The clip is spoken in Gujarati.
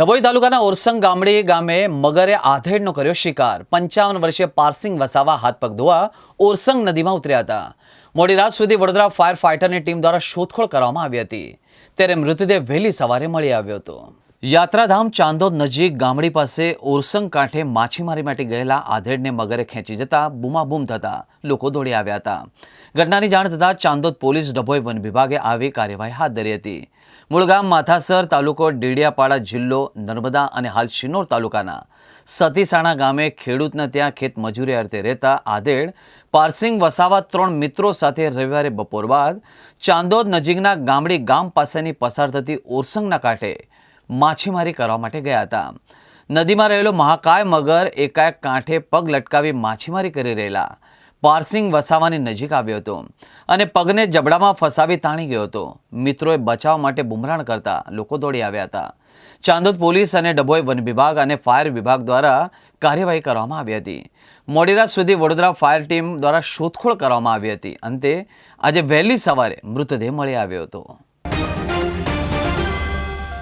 ડભોઈ તાલુકાના ઓરસંગ ગામડી ગામે મગરે આધેડનો કર્યો શિકાર. પંચાવન વર્ષીય પારસિંગ વસાવા હાથ પગ ધોવા ઓરસંગ નદીમાં ઉતર્યા હતા. મોડી રાત સુધી વડોદરા ફાયર ફાઇટરની ટીમ દ્વારા શોધખોળ કરવામાં આવી હતી. ત્યારે મૃતદેહ વહેલી સવારે મળી આવ્યો હતો. યાત્રાધામ ચાંદોદ નજીક ગામડી પાસે ઓરસંગ કાંઠે માછીમારી માટે ગયેલા આધેડને મગરે ખેંચી જતા બૂમાબૂમ થતા લોકો દોડી આવ્યા હતા. ઘટનાની જાણ થતાં ચાંદોદ પોલીસ ડભોઈ વન વિભાગે આવી કાર્યવાહી હાથ ધરી હતી. મૂળ ગામ માથાસર તાલુકો ડેડિયાપાડા જિલ્લો નર્મદા અને હાલ શિનોર તાલુકાના સતીસાણા ગામે ખેડૂતને ત્યાં ખેત મજૂરી અર્થે રહેતા આધેડ પારસિંગ વસાવા ત્રણ મિત્રો સાથે રવિવારે બપોર બાદ ચાંદોદ નજીકના ગામડી ગામ પાસેની પસાર થતી ઓરસંગના કાંઠે માછીમારી કરવા માટે ગયા હતા. નદીમાં રહેલો મહાકાય મગર એકાએક કાંઠે પગ લટકાવી માછીમારી કરી રહેલા. પારસિંગ વસાવાની નજીક આવ્યો હતો અને પગને જબડામાં ફસાવી તાણી ગયો હતો. મિત્રોએ બચાવ માટે બુમરાણ કરતા લોકો દોડી આવ્યા હતા. ચાંદોદ પોલીસ અને ડભોઈ વન વિભાગ અને ફાયર વિભાગ દ્વારા કાર્યવાહી કરવામાં આવી હતી. મોડી રાત સુધી વડોદરા ફાયર ટીમ દ્વારા શોધખોળ કરવામાં આવી હતી. અંતે આજે વહેલી સવારે મૃતદેહ મળી આવ્યો હતો.